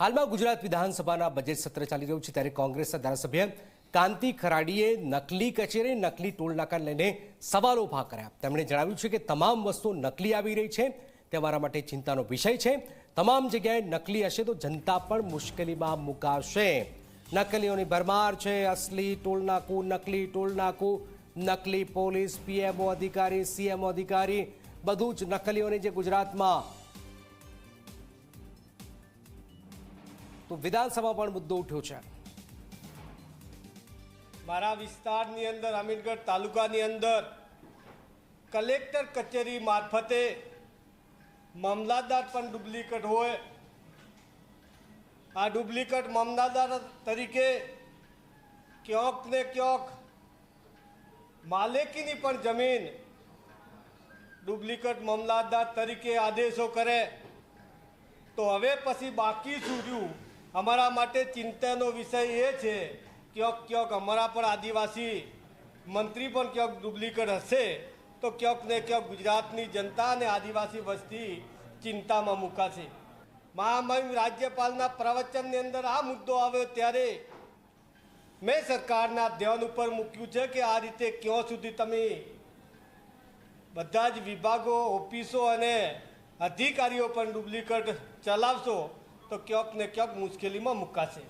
હાલમાં ગુજરાત વિધાનસભાના બજેટ સત્ર ચાલી રહ્યું છે ત્યારે કોંગ્રેસના ધારાસભ્ય કાંતિ ખરાડીએ નકલી કચેરી, નકલી ટોલનાકા લઈને સવાલો ઊભા કર્યા. તેમણે જણાવ્યું છે કે તમામ વસ્તુઓ નકલી આવી રહી છે તે અમારા માટે ચિંતાનો વિષય છે. તમામ જગ્યાએ નકલી હશે તો જનતા પણ મુશ્કેલીમાં મુકાશે. નકલીઓની ભરમાર છે, અસલી ટોલનાકું નકલી ટોલનાકું નકલી પોલીસ, પીએમઓ અધિકારી, સીએમઓ અધિકારી, બધું જ નકલીઓની જે ગુજરાતમાં તો વિધાનસભા પણ મુદ્દો ઉઠ્યો છે. મારા વિસ્તારની અંદર અમીરગઢ તાલુકાની અંદર કલેક્ટર કચેરી મારફતે મામલાદાર પણ ડુપ્લિકેટ હોય. આ ડુપ્લિકેટ મામલાદાર તરીકે ક્યાંક ને ક્યાંક માલિકીની પણ જમીન ડુપ્લિકેટ મામલાદાર તરીકે આદેશો કરે. તો હવે પછી બાકી રહ્યું? અમારા માટે ચિંતાનો વિષય એ છે, ક્યાંક ક્યાંક અમારા પણ આદિવાસી મંત્રી પણ ક્યાંક ડુપ્લિકેટ હશે, તો ક્યાંક ને ક્યાંક ગુજરાતની જનતા અને આદિવાસી વસ્તી ચિંતામાં મુકાશે. મહામહિમ રાજ્યપાલના પ્રવચનની અંદર આ મુદ્દો આવ્યો ત્યારે મેં સરકારના ધ્યાન ઉપર મૂક્યું છે કે આ રીતે ક્યાં સુધી તમે બધા જ વિભાગો, ઓફિસો અને અધિકારીઓ પણ ડુપ્લિકેટ ચલાવશો તો ક્યાંક ને ક્યાંક મુશ્કેલીમાં મુકાશે.